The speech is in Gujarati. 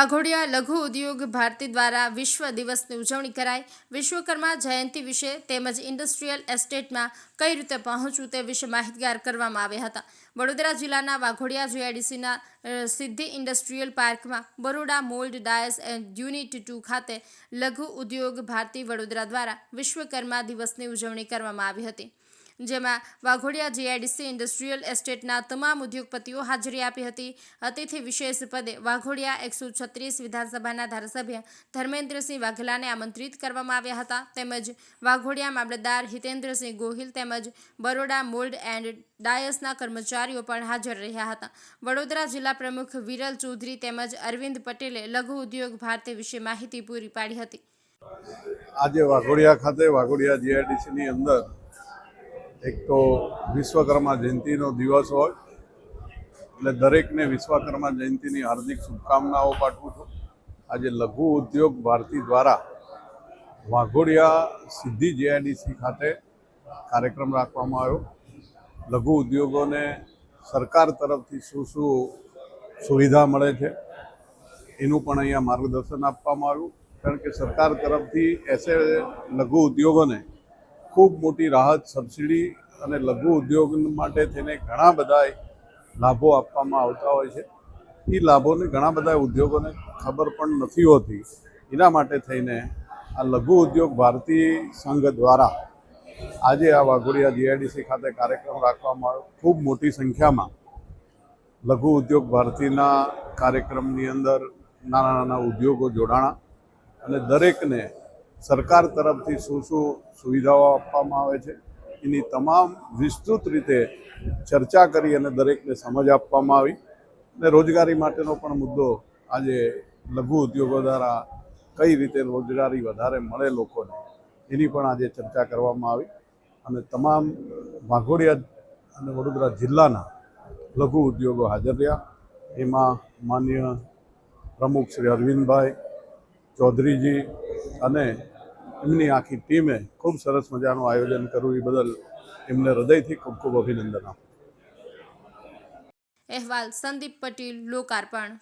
વાઘોડિયા લઘુ ઉદ્યોગ ભારતી દ્વારા વિશ્વ દિવસની ઉજવણી કરાઈ. વિશ્વકર્મા જયંતિ વિશે તેમજ ઇન્ડસ્ટ્રીયલ એસ્ટેટમાં કઈ રીતે પહોંચવું તે વિશે માહિતગાર કરવામાં આવ્યા હતા. વડોદરા જિલ્લાના વાઘોડિયા જીઆઈડીસીના સિદ્ધિ ઇન્ડસ્ટ્રીયલ પાર્કમાં Baroda mould dies and unit two ખાતે લઘુ ઉદ્યોગ ભારતી વડોદરા દ્વારા વિશ્વકર્મા દિવસની ઉજવણી કરવામાં આવી હતી. જેમાં વાઘોડિયા જીઆઈડીસી ઇન્ડસ્ટ્રીયલ એસ્ટેટના તમામ ઉદ્યોગપતિઓ હાજરી આપી હતી. અતિથિ વિશેષ પદે વાઘોડિયા એકસો છત્રીસ વિધાનસભાના ધારાસભ્ય ધર્મેન્દ્રસિંહ વાઘેલાને આમંત્રિત કરવામાં આવ્યા હતા. તેમજ વાઘોડિયા મામલતદાર હિતેન્દ્રસિંહ ગોહિલ તેમજ બરોડા મોલ્ડ એન્ડ ડાયસના કર્મચારીઓ પણ હાજર રહ્યા હતા. વડોદરા જિલ્લા પ્રમુખ વિરલ ચૌધરી તેમજ અરવિંદ પટેલે લઘુ ઉદ્યોગ ભારતી વિશે માહિતી પૂરી પાડી હતી. આજે વાઘોડિયા ખાતે વાઘોડિયા જીઆઈડીસીની અંદર એક તો વિશ્વકર્મા જયંતિનો દિવસ હોય, એટલે દરેકને વિશ્વકર્મા જયંતિની હાર્દિક શુભકામનાઓ પાઠવું છું. આજે લઘુ ઉદ્યોગ ભારતી દ્વારા વાઘોડિયા સિદ્ધિ જીઆઈડીસી ખાતે કાર્યક્રમ રાખવામાં આવ્યો. લઘુ ઉદ્યોગોને સરકાર તરફથી શું શું સુવિધા મળે છે, એનું પણ અહીંયા માર્ગદર્શન આપવામાં આવ્યું. કારણ કે સરકાર તરફથી એસે લઘુ ઉદ્યોગોને ખૂબ મોટી રાહત સબસિડી અને લઘુ ઉદ્યોગ માટે થઈને ઘણા બધા લાભો આપવામાં આવતા હોય છે. એ લાભોને ઘણા બધા ઉદ્યોગોને ખબર પણ નથી હોતી. એના માટે થઈને આ લઘુ ઉદ્યોગ ભારતી સંઘ દ્વારા આજે આ વાઘોડિયા જીઆઈડીસી ખાતે કાર્યક્રમ રાખવામાં આવ્યો. ખૂબ મોટી સંખ્યામાં લઘુ ઉદ્યોગ ભારતીના કાર્યક્રમની અંદર નાના નાના ઉદ્યોગો જોડાણા અને દરેકને સરકાર તરફથી શું શું સુવિધાઓ આપવામાં આવે છે? એની તમામ વિસ્તૃત રીતે ચર્ચા કરી અને દરેકને સમજ આપવામાં આવી. અને રોજગારી માટેનો પણ મુદ્દો આજે લઘુ ઉદ્યોગો દ્વારા કઈ રીતે રોજગારી વધારે મળે લોકોને, એની પણ આજે ચર્ચા કરવામાં આવી. અને તમામ વાઘોડિયા અને વડોદરા જિલ્લાના લઘુ ઉદ્યોગો હાજર રહ્યા. એમાં માન્ય પ્રમુખ શ્રી અરવિંદભાઈ ચૌધરીજી અને એમની આખી ટીમે ખૂબ સરસ મજાનું આયોજન કર્યું. એ બદલ એમને હૃદયથી ખૂબ ખૂબ અભિનંદન આપું. અહેવાલ, સંદીપ પટેલ, લોકાર્પણ.